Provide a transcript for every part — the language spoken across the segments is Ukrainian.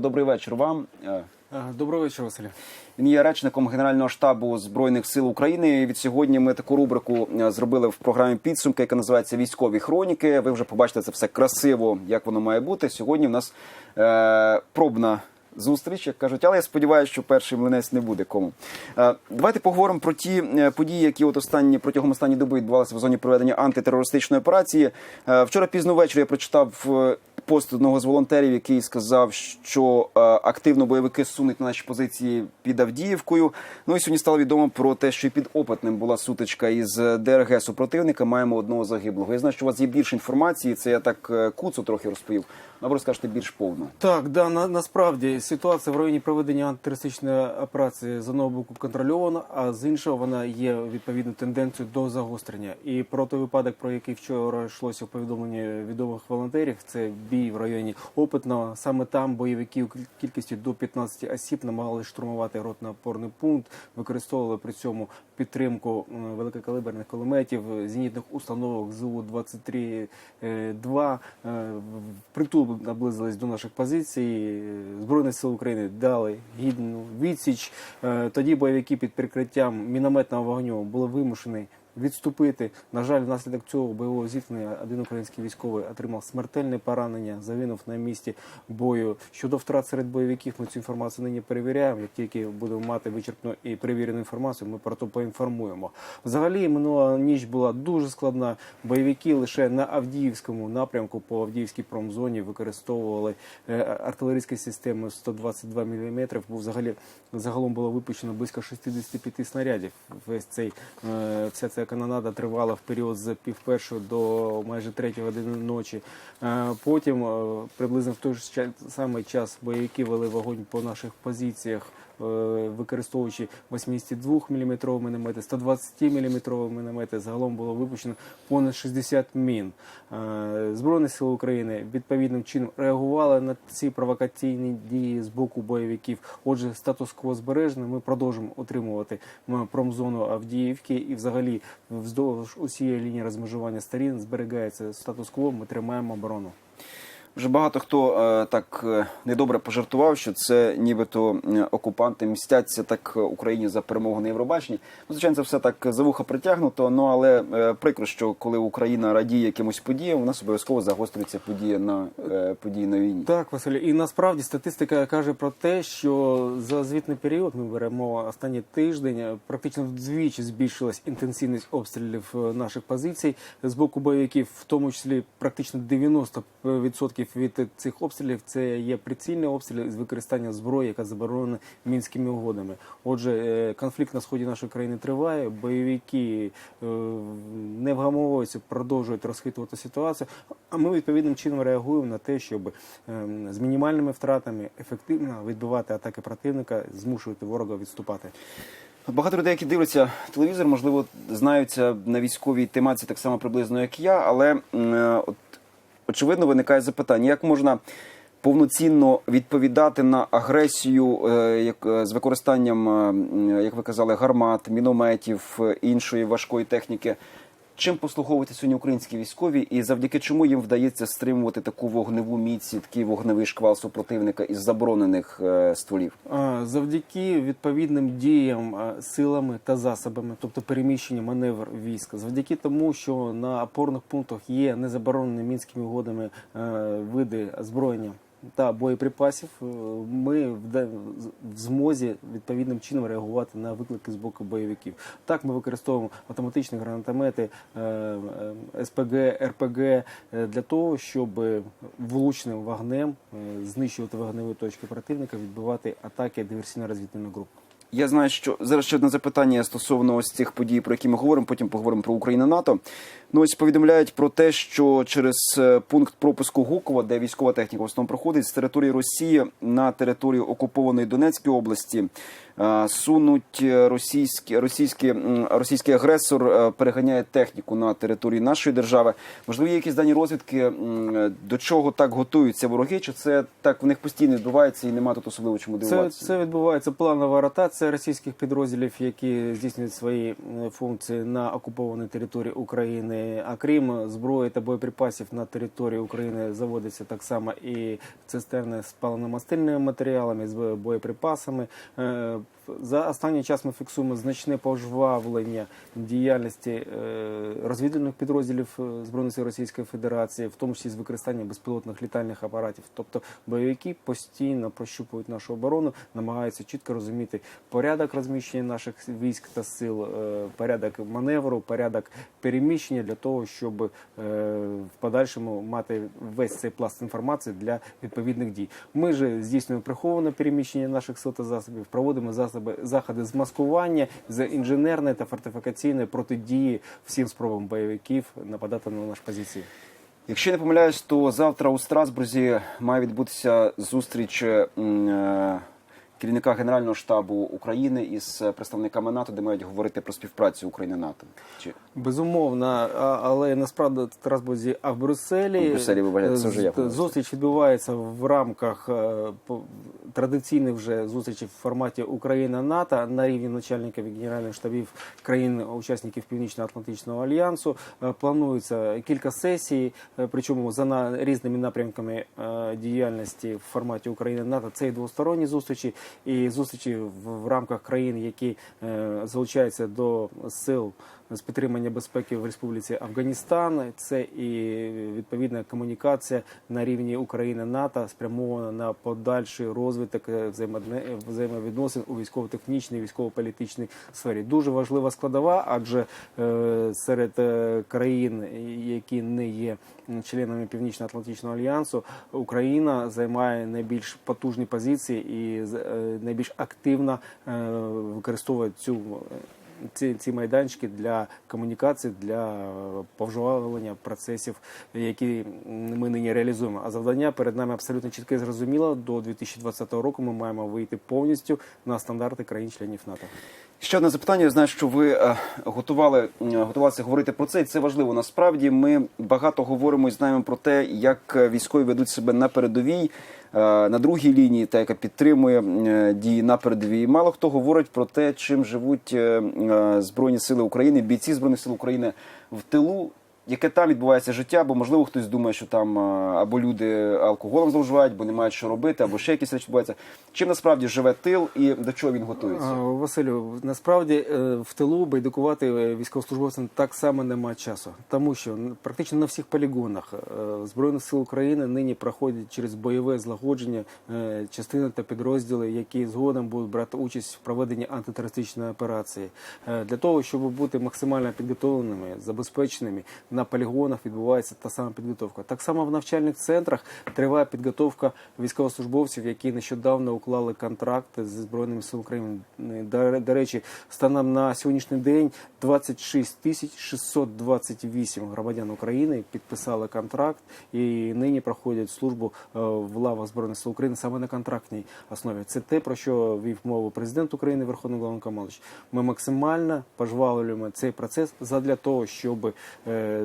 Добрий вечір вам. Е, Е, Доброго вечора, Василь. Він є речником Генерального штабу збройних сил України. І Від сьогодні ми таку рубрику е, зробили в програмі підсумки, яка називається Військові хроніки. Ви вже побачите це все красиво, як воно має бути. Сьогодні в нас е, пробна. Зустріч, як кажуть, але я сподіваюся, що перший млинець не буде кому. Е, давайте поговоримо про ті події, які от останні протягом останньої доби відбувалися в зоні проведення антитерористичної операції. Е, вчора пізно ввечері я прочитав пост одного з волонтерів, який сказав, що е, активно бойовики сунуть на наші позиції під Авдіївкою. Ну і сьогодні стало відомо про те, що і під Опитним була сутичка із ДРГ супротивника. Маємо одного загиблого. Я знаю, що у вас є більше інформації. Це я так е, куцу трохи розповів. А ви розкажете більш повно. Так, да, на, насправді ситуація в районі проведення антитерористичної операції з одного боку контрольована, а з іншого вона є відповідну тенденцію до загострення. І про той випадок, про який вчора йшлося в повідомленні відомих волонтерів, це бій в районі Опитного. Саме там бойовики кількості до 15 осіб намагалися штурмувати ротно-опорний пункт, використовували при цьому підтримку великокалиберних кулеметів, зенітних установок ЗУ 23 2 Притул наблизились до наших позицій. Збройні сили України дали гідну відсіч. Е, Тоді бойовики під прикриттям мінометного вогню були вимушені відступити. На жаль, внаслідок цього бойового зіткнення один український військовий отримав смертельне поранення, загинув на місці бою. Щодо втрат серед бойовиків, ми цю інформацію нині перевіряємо. Як тільки будемо мати вичерпну і перевірену інформацію, ми про то поінформуємо. Взагалі, минула ніч була дуже складна. Бойовики лише на Авдіївському напрямку по Авдіївській промзоні використовували е, артилерійські системи 122 мм. Бо взагалі загалом було випущено близько 65 снарядів. Весь цей е, вся ця канонада тривала в період з пів першої до майже третьої години ночі. Е, Потім е, приблизно в той же самий час бойовики вели вогонь по наших позиціях. Е, Використовуючи 82 мм міномети, 120 мм міномети, загалом було випущено понад 60 мін. Е, Збройні сили України відповідним чином реагували на ці провокаційні дії з боку бойовиків. Отже, статус-кво збережений. Ми продовжимо утримувати м, промзону Авдіївки і взагалі вздовж усієї лінії розмежування сторін зберігається статус-кво. Ми тримаємо оборону. Вже багато хто е, так е, недобре пожартував, що це нібито е, окупанти мстяться так е, Україні за перемогу на Євробаченні. Ну, звичайно, це все так за вуха притягнуто. Ну але е, прикро, що коли Україна радіє якимось подіям, у нас обов'язково загострюється подія на е, події на війні. Так, Василь, і насправді статистика каже про те, що за звітний період ми беремо останній тиждень. Практично вдвічі збільшилась інтенсивність обстрілів наших позицій з боку бойовиків, в тому числі практично 90% від цих обстрілів це є прицільні обстріли з використанням зброї, яка заборонена мінськими угодами. Отже, е, конфлікт на сході нашої країни триває. Бойовики е, не вгамовуються, продовжують розхитувати ситуацію. А ми відповідним чином реагуємо на те, щоб ем, з мінімальними втратами ефективно відбивати атаки противника, змушувати ворога відступати. Багато людей, які дивляться телевізор, можливо, знаються на військовій тематиці так само приблизно, як я, але е, от, очевидно виникає запитання, як можна повноцінно відповідати на агресію е, як, е, з використанням, е, як ви казали, гармат, мінометів, іншої важкої техніки. Чим послуговуються сьогодні українські військові, і завдяки чому їм вдається стримувати таку вогневу міць, і такий вогневий шквал супротивника із заборонених е, стволів? Завдяки відповідним діям силами та засобами, тобто переміщення маневр війська, завдяки тому, що на опорних пунктах є незаборонені мінськими угодами е, види озброєння та боєприпасів, е, ми в змозі відповідним чином реагувати на виклики з боку бойовиків. Так, ми використовуємо автоматичні гранатомети, е, е, СПГ, РПГ для того, щоб влучним вогнем знищувати вогневі точки противника, відбивати атаки диверсійно-розвідувальних груп. Я знаю, що зараз ще одне запитання стосовно ось цих подій, про які ми говоримо. Потім поговоримо про Україну НАТО. Ну ось повідомляють про те, що через е, пункт пропуску Гукова, де військова техніка в основному проходить з території Росії на територію окупованої Донецької області, е, сунуть е, російські, російські, російський агресор переганяє техніку на території нашої держави. Можливо, є якісь дані розвідки, до чого так готуються вороги, чи це так в них постійно відбувається і нема тут особливо чому Це, дивуватися? це відбувається планова ротація російських підрозділів, які здійснюють свої функції на окупованій території України. А крім зброї та боєприпасів на території України заводиться так само і цистерни з паливно-мастильними матеріалами, з боєприпасами. Е, За останній час ми фіксуємо значне пожвавлення діяльності е, розвідувальних підрозділів е, Збройних сил Російської Федерації, в тому числі з використанням безпілотних літальних апаратів. Тобто бойовики постійно прощупують нашу оборону, намагаються чітко розуміти порядок розміщення наших військ та сил, порядок маневру, порядок переміщення для того, щоб е, в подальшому мати весь цей пласт інформації для відповідних дій. Ми ж здійснюємо приховане переміщення наших сил засобів, проводимо засоби заходи з маскування, з інженерної та фортифікаційної протидії всім спробам бойовиків нападати на наші позиції. Якщо не помиляюсь, то завтра у Страсбурзі має відбутися зустріч е, керівника Генерального штабу України із представниками НАТО, де мають говорити про співпрацю України НАТО. Чи Безумовно, але насправді Страсбурзі, а в Брюсселі, В Брюсселі, вибачте, це вже я зустріч відбувається в рамках е, традиційних вже зустрічей в форматі Україна-НАТО на рівні начальників і генеральних штабів країн-учасників Північно-Атлантичного альянсу. Е, Планується кілька сесій, е, причому за різними напрямками діяльності в форматі Україна-НАТО. Це і двосторонні зустрічі, і зустрічі в, рамках країн, які е, залучаються до сил з підтримання безпеки в Республіці Афганістан. Це і відповідна комунікація на рівні України НАТО спрямована на подальший розвиток е, взаємовідносин у військово-технічній, військово-політичній сфері. Дуже важлива складова, адже е, серед е, країн, які не є членами Північно-Атлантичного альянсу, Україна займає найбільш потужні позиції і найбільш активно використовує цю. Е, ці, ці майданчики для комунікації, для повживання процесів, які ми нині реалізуємо. А завдання перед нами абсолютно чітке і зрозуміло. До 2020 року ми маємо вийти повністю на стандарти країн-членів НАТО. Ще одне запитання. Я знаю, що ви е, готували готувалися говорити про це, і це важливо. Насправді ми багато говоримо і знаємо про те, як е, військові ведуть себе на передовій, е, на другій лінії, та яка підтримує дії на передовій. Мало хто говорить про те, чим живуть збройні сили України, бійці збройних сил України в тилу. Яке там відбувається життя, бо можливо хтось думає, що там е, або люди алкоголем зловживають, бо не мають що робити, або ще якісь речі відбуваються. Чим насправді живе тил і до чого він готується? Василю, насправді е, в тилу байдикувати е, військовослужбовцям так само немає часу, тому що практично на всіх полігонах збройних сил України нині проходять через бойове злагодження частини та підрозділи, які згодом будуть брати участь в проведенні антитерористичної операції. Для того щоб бути максимально підготовленими, забезпеченими на полігонах відбувається та сама підготовка. Так само в навчальних центрах триває підготовка військовослужбовців, які нещодавно уклали контракти зі збройними силами України. До, речі, станом на сьогоднішній день 26 тисяч 628 громадян України підписали контракт і нині проходять службу е, в лавах збройних сил України саме на контрактній основі. Це те про що вів мову президент України, Верховний Головнокомандуючий. Ми максимально пожвавлюємо цей процес задля того, щоб е,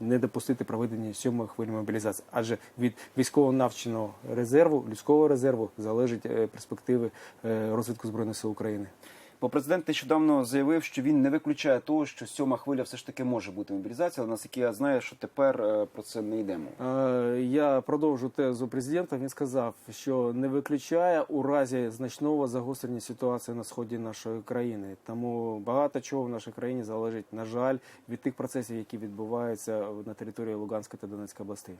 не допустити проведення сьомої хвилі мобілізації. Адже від військово навченого резерву, людського резерву залежить е, перспективи е, розвитку збройних сил України. Бо президент нещодавно заявив, що він не виключає того, що сьома хвиля все ж таки може бути мобілізація, але наскільки я знаю, що тепер е, про це не йдемо. Е, Я продовжу тезу президента. Він сказав, що не виключає у разі значного загострення ситуації на сході нашої країни. Тому багато чого в нашій країні залежить, на жаль, від тих процесів, які відбуваються на території Луганської та Донецької областей.